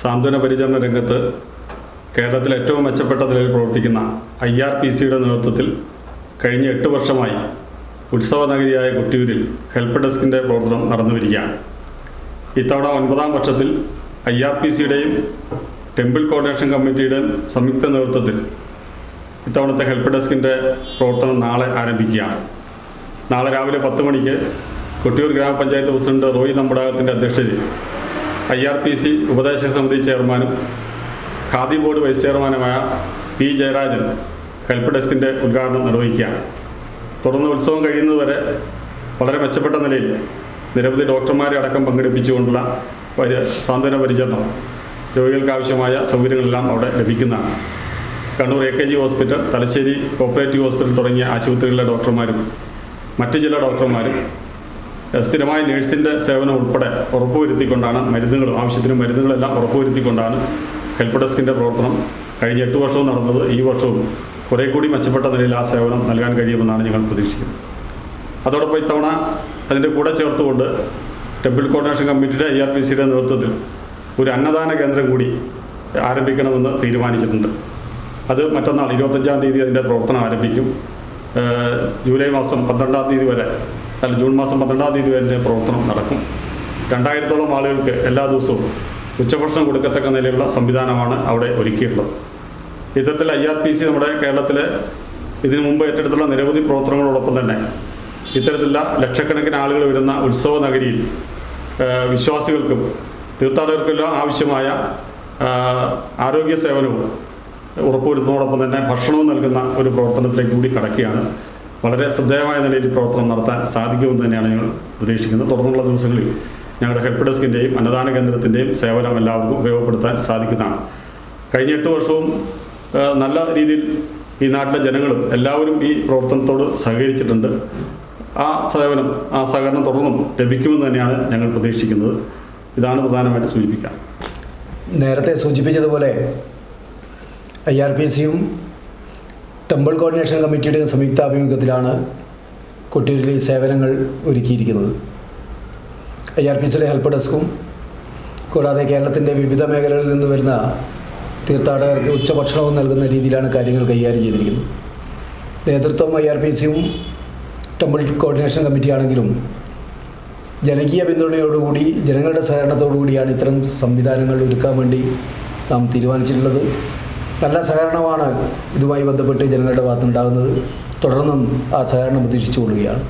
സാന്ത്വന പരിചരണ രംഗത്ത് കേരളത്തിൽ ഏറ്റവും മെച്ചപ്പെട്ട നിലയിൽ പ്രവർത്തിക്കുന്ന ഐ ആർ പി സിയുടെ നേതൃത്വത്തിൽ കഴിഞ്ഞ എട്ട് വർഷമായി ഉത്സവ നഗരിയായ കുട്ടിയൂരിൽ ഹെൽപ്പ് ഡെസ്കിന്റെ പ്രവർത്തനം നടന്നു വരികയാണ് ഇത്തവണ ഒൻപതാം വർഷത്തിൽ ഐ ആർ പി സിയുടെയും ടെമ്പിൾ കോർഡിനേഷൻ കമ്മിറ്റിയുടെയും സംയുക്ത നേതൃത്വത്തിൽ ഇത്തവണത്തെ ഹെൽപ്പ് ഡെസ്കിന്റെ പ്രവർത്തനം നാളെ ആരംഭിക്കുകയാണ്. നാളെ രാവിലെ പത്ത് മണിക്ക് കൊട്ടിയൂർ ഗ്രാമപഞ്ചായത്ത് പ്രസിഡന്റ് റോയി നമ്പടാകത്തിന്റെ അധ്യക്ഷതയിൽ ഐ ആർ പി സി ഉപദേശക സമിതി ചെയർമാനും ഖാദി ബോർഡ് വൈസ് ചെയർമാനുമായ പി ജയരാജൻ ഹെൽപ്പ് ഡെസ്കിന്റെ ഉദ്ഘാടനം നിർവഹിക്കുകയാണ്. തുടർന്ന് ഉത്സവം കഴിയുന്നതുവരെ വളരെ മെച്ചപ്പെട്ട നിലയിൽ നിരവധി ഡോക്ടർമാരെ അടക്കം പങ്കെടുപ്പിച്ചുകൊണ്ടുള്ള പരി സാന്ത്വന പരിചരണം രോഗികൾക്ക് ആവശ്യമായ സൗകര്യങ്ങളെല്ലാം അവിടെ ലഭിക്കുന്നതാണ്. Kannur A K G hospital Thalassery cooperative hospital തുടങ്ങിയ ആശുപത്രികളിലെ ഡോക്ടർമാരും മറ്റ് ചില ഡോക്ടർമാരും സ്ഥിരമായ നേഴ്സിന്റെ സേവനം ഉൾപ്പെടെ ഉറപ്പുവരുത്തിക്കൊണ്ടാണ് മരുന്നുകളും ആവശ്യത്തിന് മരുന്നുകളെല്ലാം ഉറപ്പുവരുത്തിക്കൊണ്ടാണ് ഹെൽപ്പ് ഡെസ്കിന്റെ പ്രവർത്തനം കഴിഞ്ഞ എട്ട് വർഷവും നടന്നത്. ഈ വർഷവും കുറേ കൂടി മെച്ചപ്പെട്ട നിലയിൽ ആ സേവനം നൽകാൻ കഴിയുമെന്നാണ് ഞങ്ങൾ പ്രതീക്ഷിക്കുന്നത്. അതോടൊപ്പം ഇത്തവണ അതിന്റെ കൂടെ ചേർത്തുകൊണ്ട് ടെമ്പിൾ കോർഡിനേഷൻ കമ്മിറ്റിയുടെ ഐ ആർ പി സിയുടെ നേതൃത്വത്തിൽ ഒരു അന്നദാന കേന്ദ്രം കൂടി ആരംഭിക്കണമെന്ന് തീരുമാനിച്ചിട്ടുണ്ട്. അത് മറ്റന്നാൾ ഇരുപത്തഞ്ചാം തീയതി അതിന്റെ പ്രവർത്തനം ആരംഭിക്കും. ജൂലൈ മാസം പന്ത്രണ്ടാം തീയതി വരെ അല്ല ജൂൺ മാസം പന്ത്രണ്ടാം തീയതി വരെ പ്രവർത്തനം നടക്കും. രണ്ടായിരത്തോളം ആളുകൾക്ക് എല്ലാ ദിവസവും ഉച്ചഭക്ഷണം കൊടുക്കത്തക്ക നിലയിലുള്ള സംവിധാനമാണ് അവിടെ ഒരുക്കിയിട്ടുള്ളത്. ഇത്തരത്തിൽ ഐ ആർ പി സി നമ്മുടെ കേരളത്തിലെ ഇതിനു മുമ്പ് ഏറ്റെടുത്തുള്ള നിരവധി പ്രവർത്തനങ്ങളോടൊപ്പം തന്നെ ഇത്തരത്തിലുള്ള ലക്ഷക്കണക്കിന് ആളുകൾ വരുന്ന ഉത്സവ നഗരിയിൽ വിശ്വാസികൾക്കും തീർത്ഥാടകർക്കെല്ലാം ആവശ്യമായ ആരോഗ്യ സേവനവും ഉറപ്പുവരുത്തുന്നതോടൊപ്പം തന്നെ ഭക്ഷണവും നൽകുന്ന ഒരു പ്രവർത്തനത്തിലേക്ക് കൂടി കടക്കുകയാണ്. വളരെ ശ്രദ്ധേയമായ നിലയിൽ പ്രവർത്തനം നടത്താൻ സാധിക്കുമെന്ന് തന്നെയാണ് ഞങ്ങൾ പ്രതീക്ഷിക്കുന്നത്. തുടർന്നുള്ള ദിവസങ്ങളിൽ ഞങ്ങളുടെ ഹെൽപ്പ് ഡെസ്കിന്റെയും അന്നദാന കേന്ദ്രത്തിന്റെയും സേവനം എല്ലാവർക്കും ഉപയോഗപ്പെടുത്താൻ സാധിക്കുന്നതാണ്. കഴിഞ്ഞ എട്ട് വർഷവും നല്ല രീതിയിൽ ഈ നാട്ടിലെ ജനങ്ങളും എല്ലാവരും ഈ പ്രവർത്തനത്തോട് സഹകരിച്ചിട്ടുണ്ട്. ആ സേവനം ആ സഹകരണം തുടർന്നും ലഭിക്കുമെന്ന് തന്നെയാണ് ഞങ്ങൾ പ്രതീക്ഷിക്കുന്നത്. ഇതാണ് പ്രധാനമായിട്ട് സൂചിപ്പിക്കുക. നേരത്തെ സൂചിപ്പിച്ചതുപോലെ ഐ ആർ പി സിയും ടെമ്പിൾ കോർഡിനേഷൻ കമ്മിറ്റിയുടെയും സംയുക്ത ആഭിമുഖ്യത്തിലാണ് സേവനങ്ങൾ ഒരുക്കിയിരിക്കുന്നത്. ഐ ആർ പി സിയിലെ ഹെൽപ്പ് ഡെസ്കും കൂടാതെ കേരളത്തിന്റെ വിവിധ മേഖലകളിൽ നിന്ന് വരുന്ന തീർത്ഥാടകർക്ക് ഉച്ചഭക്ഷണവും നൽകുന്ന രീതിയിലാണ് കാര്യങ്ങൾ കൈകാര്യം ചെയ്തിരിക്കുന്നത്. നേതൃത്വം ഐ ആർ പി സിയും ടെമ്പിൾ കോർഡിനേഷൻ കമ്മിറ്റിയാണെങ്കിലും ജനകീയ പിന്തുണയോടുകൂടി ജനങ്ങളുടെ സഹകരണത്തോടുകൂടിയാണ് ഇത്തരം സംവിധാനങ്ങൾ ഒരുക്കാൻ വേണ്ടി നാം തീരുമാനിച്ചിട്ടുള്ളത്. നല്ല സഹകരണമാണ് ഇതുമായി ബന്ധപ്പെട്ട് ജനങ്ങളുടെ ഭാഗത്തുണ്ടാകുന്നത്. തുടർന്നും ആ സഹകരണം പ്രതീക്ഷിച്ചു കൊള്ളുകയാണ്